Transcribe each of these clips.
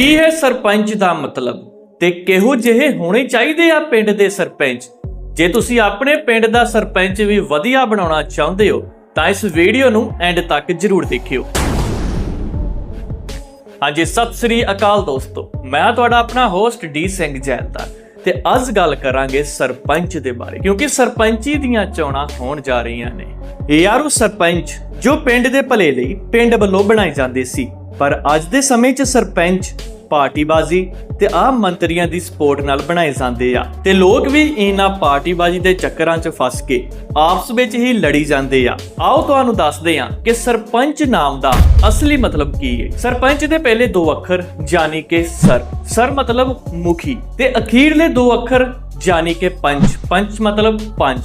ਕੀ ਹੈ ਸਰਪੰਚ ਦਾ ਮਤਲਬ? ਤੇ ਕਿਹੋ ਜਿਹੇ ਹੋਣੇ ਚਾਹੀਦੇ ਆ ਪਿੰਡ ਦੇ ਸਰਪੰਚ? ਜੇ ਤੁਸੀਂ ਆਪਣੇ ਪਿੰਡ ਦਾ ਸਰਪੰਚ ਵੀ ਵਧੀਆ ਬਣਾਉਣਾ ਚਾਹੁੰਦੇ ਹੋ, ਤਾਂ ਇਸ ਵੀਡੀਓ ਨੂੰ ਐਂਡ ਤੱਕ ਜਰੂਰ ਦੇਖਿਓ। ਹਾਂਜੀ, ਸਤਿ ਸ੍ਰੀ ਅਕਾਲ ਦੋਸਤੋ। ਮੈਂ ਤੁਹਾਡਾ ਆਪਣਾ ਹੋਸਟ ਡੀ ਸਿੰਘ ਜੈਨਤਾ ਤੇ ਅੱਜ ਗੱਲ ਕਰਾਂਗੇ ਸਰਪੰਚ ਦੇ ਬਾਰੇ, ਕਿਉਂਕਿ ਸਰਪੰਚੀ ਦੀਆਂ ਚੋਣਾਂ ਹੋਣ ਜਾ ਰਹੀਆਂ ਨੇ। ਯਾਰ ਉਹ ਸਰਪੰਚ, ਜੋ ਪਿੰਡ ਦੇ ਭਲੇ ਲਈ ਪਿੰਡ ਵੱਲੋਂ ਬਣਾਏ ਜਾਂਦੇ ਸੀ। ਪਰ ਅੱਜ ਦੇ ਸਮੇਂ 'ਚ ਸਰਪੰਚ ਪਾਰਟੀਬਾਜ਼ੀ ਤੇ ਆਮ ਮੰਤਰੀਆਂ ਦੀ ਸਪੋਰਟ ਨਾਲ ਬਣਾਏ ਜਾਂਦੇ ਆ। ਤੇ ਲੋਕ ਵੀ ਇਹਨਾਂ ਪਾਰਟੀਬਾਜ਼ੀ ਦੇ ਚੱਕਰਾਂ 'ਚ ਫਸ ਕੇ ਆਪਸ ਵਿੱਚ ਹੀ ਲੜੀ ਜਾਂਦੇ ਆ। ਆਓ ਤੁਹਾਨੂੰ ਦੱਸਦੇ ਆ ਕਿ ਸਰਪੰਚ ਨਾਮ ਦਾ ਅਸਲੀ ਮਤਲਬ ਕੀ ਹੈ। ਸਰਪੰਚ ਦੇ ਪਹਿਲੇ ਦੋ ਅੱਖਰ ਯਾਨੀ ਕਿ ਸਰ ਸਰ ਮਤਲਬ ਮੁਖੀ ਤੇ ਅਖੀਰਲੇ ਦੋ ਅੱਖਰ ਯਾਨੀ ਕਿ ਪੰਚ ਪੰਚ ਮਤਲਬ ਪੰਜ।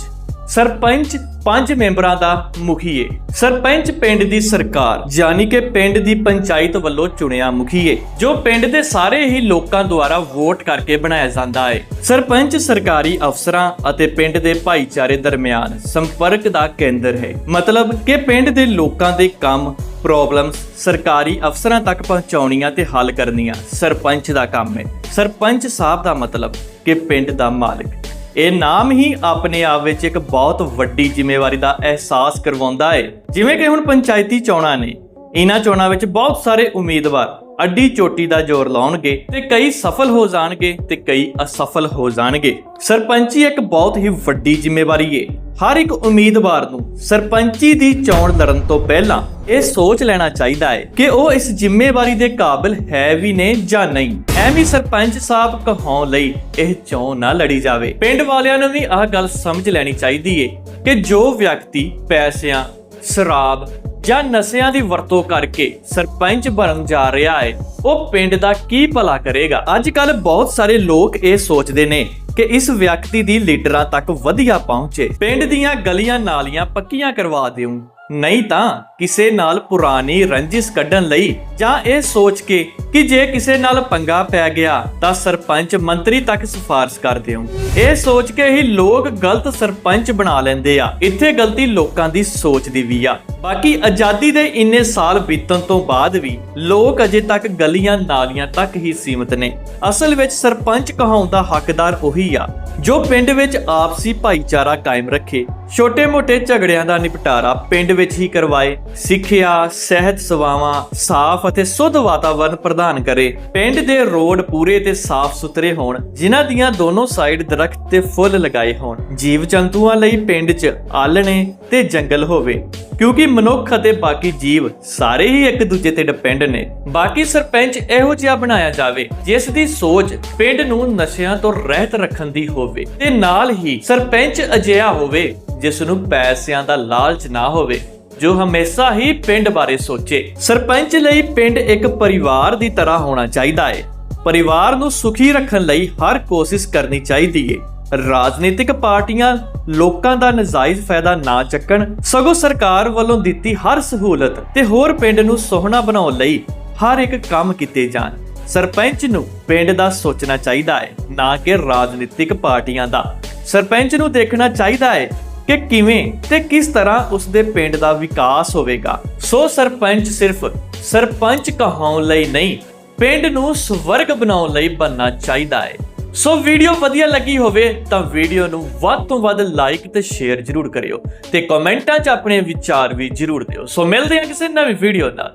ਸਰਪੰਚ ਪੰਜ ਮੈਂਬਰਾਂ ਦਾ ਮੁਖੀ ਸਰਪੰਚ ਪਿੰਡ ਦੀ ਸਰਕਾਰ, ਯਾਨੀ ਕਿ ਪਿੰਡ ਦੀ ਪੰਚਾਇਤ ਵੱਲੋਂ ਚੁਣਿਆ ਮੁਖੀ ਜੋ ਪਿੰਡ ਦੇ ਸਾਰੇ ਹੀ ਲੋਕਾਂ ਦੁਆਰਾ ਵੋਟ ਕਰਕੇ ਬਣਾਇਆ ਜਾਂਦਾ ਏ। ਸਰਪੰਚ ਸਰਕਾਰੀ ਅਫਸਰਾਂ ਅਤੇ ਪਿੰਡ ਦੇ ਭਾਈਚਾਰੇ ਦਰਮਿਆਨ ਸੰਪਰਕ ਦਾ ਕੇਂਦਰ ਹੈ। ਮਤਲਬ ਕਿ ਪਿੰਡ ਦੇ ਲੋਕਾਂ ਦੇ ਕੰਮ ਪ੍ਰੋਬਲਮਸ ਸਰਕਾਰੀ ਅਫਸਰਾਂ ਤੱਕ ਪਹੁੰਚਾਉਣੀਆਂ ਤੇ ਹੱਲ ਕਰਨੀਆਂ ਸਰਪੰਚ ਦਾ ਕੰਮ ਹੈ। ਸਰਪੰਚ ਸਾਹਿਬ ਦਾ ਮਤਲਬ ਕਿ ਪਿੰਡ ਦਾ ਮਾਲਕ। ਇਹ ਨਾਮ ਹੀ ਆਪਣੇ ਆਪ ਵਿੱਚ ਇੱਕ ਬਹੁਤ ਵੱਡੀ ਜ਼ਿੰਮੇਵਾਰੀ ਦਾ ਅਹਿਸਾਸ ਕਰਵਾਉਂਦਾ ਹੈ। ਜਿਵੇਂ ਕਿ ਹੁਣ ਪੰਚਾਇਤੀ ਚੋਣਾਂ ਨੇ, ਇਹਨਾਂ ਚੋਣਾਂ ਵਿੱਚ ਬਹੁਤ ਸਾਰੇ ਉਮੀਦਵਾਰ ਅੱਡੀ ਚੋਟੀ ਦਾ ਜ਼ੋਰ ਲਾਉਣਗੇ ਤੇ ਕਈ ਸਫਲ ਹੋ ਜਾਣਗੇ ਤੇ ਕਈ ਅਸਫਲ ਹੋ ਜਾਣਗੇ। ਸਰਪੰਚੀ ਇੱਕ ਬਹੁਤ ਹੀ ਵੱਡੀ ਜ਼ਿੰਮੇਵਾਰੀ ਹੈ ਹਰ ਇੱਕ ਉਮੀਦਵਾਰ ਨੂੰ ਸਰਪੰਚੀ ਦੀ ਚੋਣ ਲੜਨ ਤੋਂ ਪਹਿਲਾਂ ਇਹ ਸੋਚ ਲੈਣਾ ਚਾਹੀਦਾ ਹੈ ਕਿ ਉਹ ਇਸ ਜ਼ਿੰਮੇਵਾਰੀ ਦੇ ਕਾਬਿਲ ਹੈ ਵੀ ਨੇ ਜਾਂ ਨਹੀਂ। ਐਵੇਂ ਸਰਪੰਚ ਸਾਹਿਬ ਕਹਾਉਣ ਲਈ ਇਹ ਚੋਣ ਨਾ ਲੜੀ ਜਾਵੇ। ਪਿੰਡ ਵਾਲਿਆਂ ਨੂੰ ਵੀ ਆਹ ਗੱਲ ਸਮਝ ਲੈਣੀ ਚਾਹੀਦੀ ਏ ਕਿ ਜੋ ਵਿਅਕਤੀ ਪੈਸਿਆਂ, ਸ਼ਰਾਬ ਜਾਂ ਨਸ਼ਿਆਂ ਦੀ ਵਰਤੋਂ ਕਰਕੇ ਸਰਪੰਚ ਬਣਨ ਜਾ ਰਿਹਾ ਹੈ, ਉਹ ਪਿੰਡ ਦਾ ਕੀ ਭਲਾ ਕਰੇਗਾ? ਅੱਜ ਕੱਲ ਬਹੁਤ ਸਾਰੇ ਲੋਕ ਇਹ ਸੋਚਦੇ ਨੇ ਕਿ ਇਸ ਵਿਅਕਤੀ ਦੀ ਲੀਡਰਾਂ ਤੱਕ ਵਧੀਆ ਪਹੁੰਚੇ। ਪਿੰਡ ਦੀਆਂ ਗਲੀਆਂ ਨਾਲੀਆਂ ਪੱਕੀਆਂ ਕਰਵਾ ਦਿਉ ਨਹੀਂ ਤਾਂ ਕਿਸੇ ਨਾਲ ਪੁਰਾਣੀ ਰੰਜਿਸ਼ ਕੱਢਣ ਲਈ ਜਾਂ ਇਹ ਸੋਚ ਕੇ ਕਿ ਜੇ ਕਿਸੇ ਨਾਲ ਪੰਗਾ ਪੈ ਗਿਆ ਤਾਂ ਸਰਪੰਚ ਮੰਤਰੀ ਤੱਕ ਸਿਫਾਰਿਸ਼ ਕਰ ਦਿਉ ਇਹ ਸੋਚ ਕੇ ਹੀ ਲੋਕ ਗਲਤ ਸਰਪੰਚ ਬਣਾ ਲੈਂਦੇ ਆ। ਇੱਥੇ ਗਲਤੀ ਲੋਕਾਂ ਦੀ ਸੋਚ ਦੀ ਵੀ ਆ। ਬਾਕੀ ਆਜ਼ਾਦੀ ਦੇ ਇੰਨੇ ਸਾਲ ਬੀਤਣ ਤੋਂ ਬਾਅਦ ਵੀ ਲੋਕ ਅਜੇ ਤੱਕ ਗਲੀਆਂ ਨਾਲੀਆਂ ਤੱਕ ਹੀ ਸੀਮਿਤ ਨੇ। ਅਸਲ ਵਿੱਚ ਸਰਪੰਚ ਕਹਾਉਣ ਦਾ ਹੱਕਦਾਰ ਉਹੀ ਆ, ਜੋ ਪਿੰਡ ਵਿੱਚ ਆਪਸੀ ਭਾਈਚਾਰਾ ਕਾਇਮ ਰੱਖੇ। ਛੋਟੇ-ਮੋਟੇ ਝਗੜਿਆਂ ਦਾ ਨਿਪਟਾਰਾ ਪਿੰਡ ਵਿੱਚ ਹੀ ਕਰਵਾਏ। ਸਿੱਖਿਆ, ਸਿਹਤ ਸੇਵਾਵਾਂ ਸਾਫ਼ ਅਤੇ ਸੁੱਧ ਵਾਤਾਵਰਣ ਪ੍ਰਦਾਨ ਕਰੇ। ਪਿੰਡ ਦੇ ਰੋਡ ਪੂਰੇ ਤੇ ਸਾਫ਼ ਸੁਥਰੇ ਹੋਣ, ਜਿਨ੍ਹਾਂ ਦੀਆਂ ਦੋਨੋਂ ਸਾਈਡ ਦਰਖਤ ਤੇ ਫੁੱਲ ਲਗਾਏ ਹੋਣ। ਜੀਵ ਜੰਤੂਆਂ ਲਈ ਪਿੰਡ 'ਚ ਆਲਣੇ ਤੇ ਜੰਗਲ ਹੋਵੇ, ਕਿਉਂਕਿ ਮਨੁੱਖ ਅਤੇ ਬਾਕੀ ਜੀਵ ਸਾਰੇ ਹੀ ਇੱਕ ਦੂਜੇ ਤੇ ਡਿਪੈਂਡ ਨੇ। ਬਾਕੀ ਸਰਪੰਚ ਇਹੋ ਜਿਹਾ ਬਣਾਇਆ ਜਾਵੇ, ਜਿਸ ਦੀ ਸੋਚ ਪਿੰਡ ਨੂੰ ਨਸ਼ਿਆਂ ਤੋਂ ਰਹਿਤ ਰੱਖਣ ਦੀ ਹੋਵੇ, ਤੇ ਨਾਲ ਹੀ ਸਰਪੰਚ ਅਜਿਹਾ ਹੋਵੇ ਜਿਸ ਨੂੰ ਪੈਸਿਆਂ ਦਾ ਲਾਲਚ ਨਾ ਹੋਵੇ, ਜੋ ਹਮੇਸ਼ਾ ਹੀ ਪਿੰਡ ਬਾਰੇ ਸੋਚੇ। ਸਰਪੰਚ ਲਈ ਪਿੰਡ ਇੱਕ ਪਰਿਵਾਰ ਦੀ ਤਰ੍ਹਾਂ ਹੋਣਾ ਚਾਹੀਦਾ ਹੈ ਪਰਿਵਾਰ ਨੂੰ ਸੁਖੀ ਰੱਖਣ ਲਈ ਹਰ ਕੋਸ਼ਿਸ਼ ਕਰਨੀ ਚਾਹੀਦੀ ਹੈ ਰਾਜਨੀਤਿਕ ਪਾਰਟੀਆਂ ਲੋਕਾਂ ਦਾ ਨਜਾਇਜ਼ ਫਾਇਦਾ ਨਾ ਚੱਕਣ, ਸਗੋਂ ਸਰਕਾਰ ਵੱਲੋਂ ਦਿੱਤੀ ਹਰ ਸਹੂਲਤ ਤੇ ਹੋਰ ਪਿੰਡ ਨੂੰ ਸੋਹਣਾ ਬਣਾਉਣ ਲਈ ਹਰ ਇੱਕ ਕੰਮ ਕੀਤੇ ਜਾਣ। ਸਰਪੰਚ ਨੂੰ ਪਿੰਡ ਦਾ ਸੋਚਣਾ ਚਾਹੀਦਾ ਹੈ ਨਾ ਕਿ ਰਾਜਨੀਤਿਕ ਪਾਰਟੀਆਂ ਦਾ। ਸਰਪੰਚ ਨੂੰ ਦੇਖਣਾ ਚਾਹੀਦਾ ਹੈ ਕਿ ਕਿਵੇਂ ਤੇ ਕਿਸ ਤਰ੍ਹਾਂ ਉਸ ਦੇ ਪਿੰਡ ਦਾ ਵਿਕਾਸ ਹੋਵੇਗਾ। ਸੋ ਸਰਪੰਚ ਸਿਰਫ ਸਰਪੰਚ ਕਹਾਉਣ ਲਈ ਨਹੀਂ, ਪਿੰਡ ਨੂੰ ਸਵਰਗ ਬਣਾਉਣ ਲਈ ਬੰਨਾ ਚਾਹੀਦਾ ਹੈ। ਸੋ ਵੀਡੀਓ ਵਧੀਆ ਲੱਗੀ ਹੋਵੇ ਤਾਂ ਵੀਡੀਓ ਨੂੰ ਵੱਧ ਤੋਂ ਵੱਧ ਲਾਈਕ ਤੇ ਸ਼ੇਅਰ ਜਰੂਰ ਕਰਿਓ ਤੇ ਕਮੈਂਟਾਂ 'ਚ ਆਪਣੇ ਵਿਚਾਰ ਵੀ ਜਰੂਰ ਦਿਓ। ਸੋ ਮਿਲਦੇ ਹਾਂ ਕਿਸੇ ਨਵੀਂ ਵੀਡੀਓ ਨਾਲ।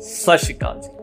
ਸਤਿ ਸ਼੍ਰੀ ਅਕਾਲ ਜੀ।